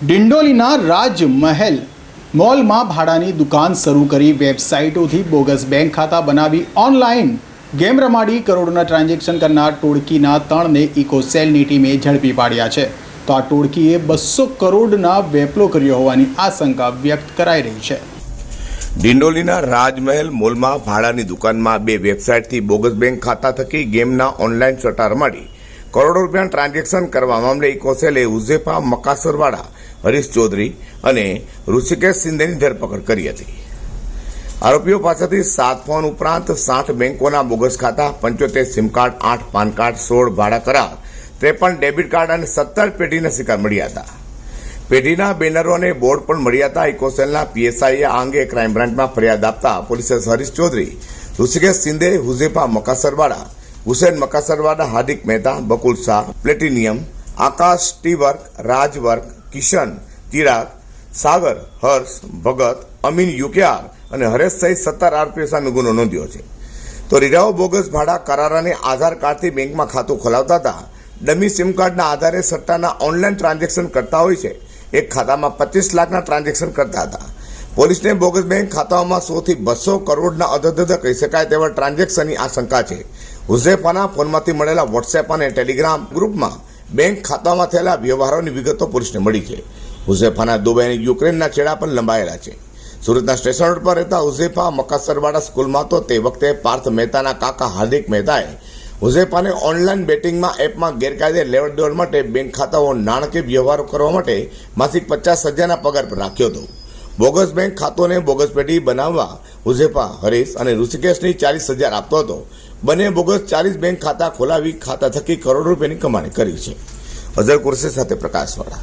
ડિંડોલીના રાજમહેલ મોલમાં ભાડાની દુકાન શરૂ કરી વેબસાઇટોથી બોગસ બેંક ખાતા બનાવી ઓનલાઈન ગેમ રમાડી કરોડોના ટ્રાન્ઝેક્શન કરનાર ટોળકીના ત્રણને ઇકોસેલની ટીમે ઝડપી પાડ્યા છે. તો આ ટોળકીએ બસો કરોડના વેપલો કર્યો હોવાની આશંકા વ્યક્ત કરાઈ રહી છે. ડિંડોલીના રાજમહેલ મોલમાં ભાડાની દુકાનમાં બે વેબસાઇટથી બોગસ બેંક ખાતા થકી ગેમના ઓનલાઈન સટ્ટા રમાડી કરોડો રૂપિયાનું ટ્રાન્ઝેક્શન કરવા મામલે ઇકોસેલે ઉઝેફા, મકાસરવાડા, હરીશ ચૌધરી અને ઋષિકેશ શિંદેની ધરપકડ કરી હતી. આરોપીઓ પાસેથી સાત ફોન ઉપરાંત સાઠ બેંકોના બોગસ ખાતા, પંચોતેર સિમ કાર્ડ, આઠ પાન કાર્ડ, સોળ ભાડા કરાર, ત્રેપન ડેબિટ કાર્ડ અને સત્તર પેઢીના શિકાર મળ્યા હતા. પેઢીના બેનરો અને બોર્ડ પણ મળ્યા હતા. ઇકોસેલના પીએસઆઈએ આ અંગે ક્રાઇમ બ્રાન્ચમાં ફરિયાદ આપતા પોલીસે હરીશ ચૌધરી, ઋષિકેશ શિંદે હુઝેફા મકાસરવાડા હુસેન મકાસરવાડા, હાર્દિક મહેતા, બકુલ શાહ, પ્લેટિનિયમ, આકાશ, ટીવર્ક, રાજવર્ક, કિશન ચિરાગ સાગર, હર્ષ, ભગત, અમીન યુકેઆર અને હરેશ સહિત સત્તર આરોપીઓ સામે ગુનો નોંધ્યો છે. તો રીરાઓ બોગસ ભાડા કરારાને આધાર કાર્ડથી બેંકમાં ખાતું ખોલાવતા હતા. ડમી સિમ કાર્ડના આધારે સટ્ટાના ઓનલાઈન ટ્રાન્ઝેક્શન કરતા હોય છે. એક ખાતામાં પચીસ લાખના ટ્રાન્ઝેક્શન કરતા હતા. પોલીસને બોગસ બેંક ખાતાઓમાં સોથી બસો કરોડના અધધધ કહી શકાય તેવા ટ્રાન્ઝેક્શનની આશંકા છે. હુઝેફાના ફોનમાંથી મળેલા વોટ્સએપ અને ટેલિગ્રામ ગ્રુપમાં બેંક ખાતામાં થયેલા વ્યવહારોની વિગતો પોલીસને મળી છે. હુઝેફાના દુબઈ અને યુક્રેનના છેડા પણ લંબાયેલા છે. સુરતના સ્ટેશન રોડ પર રહેતા હુઝેફા મકાસરવાડા સ્કૂલમાં તો તે વખતે પાર્થ મહેતાના કાકા હાર્દિક મહેતાએ હુઝેફાને ઓનલાઈન બેટિંગમાં એપમાં ગેરકાયદે લેવડ દેવડ માટે બેંક ખાતાઓ નાણાકીય વ્યવહારો કરવા માટે માસિક પચાસ હજારના પગાર પર રાખ્યો હતો. બોગસ બેંક ખાતોને બોગસ પેઢી બનાવવા હુઝેફા, હરીશ અને ઋષિકેશની ચાલીસ હજાર આપતો હતો. બંને બોગસ ચાલીસ બેંક ખાતા ખોલાવી ખાતા થકી કરોડો રૂપિયાની કમાણી કરી છે. અઝર કુરશી સાથે પ્રકાશવાળા.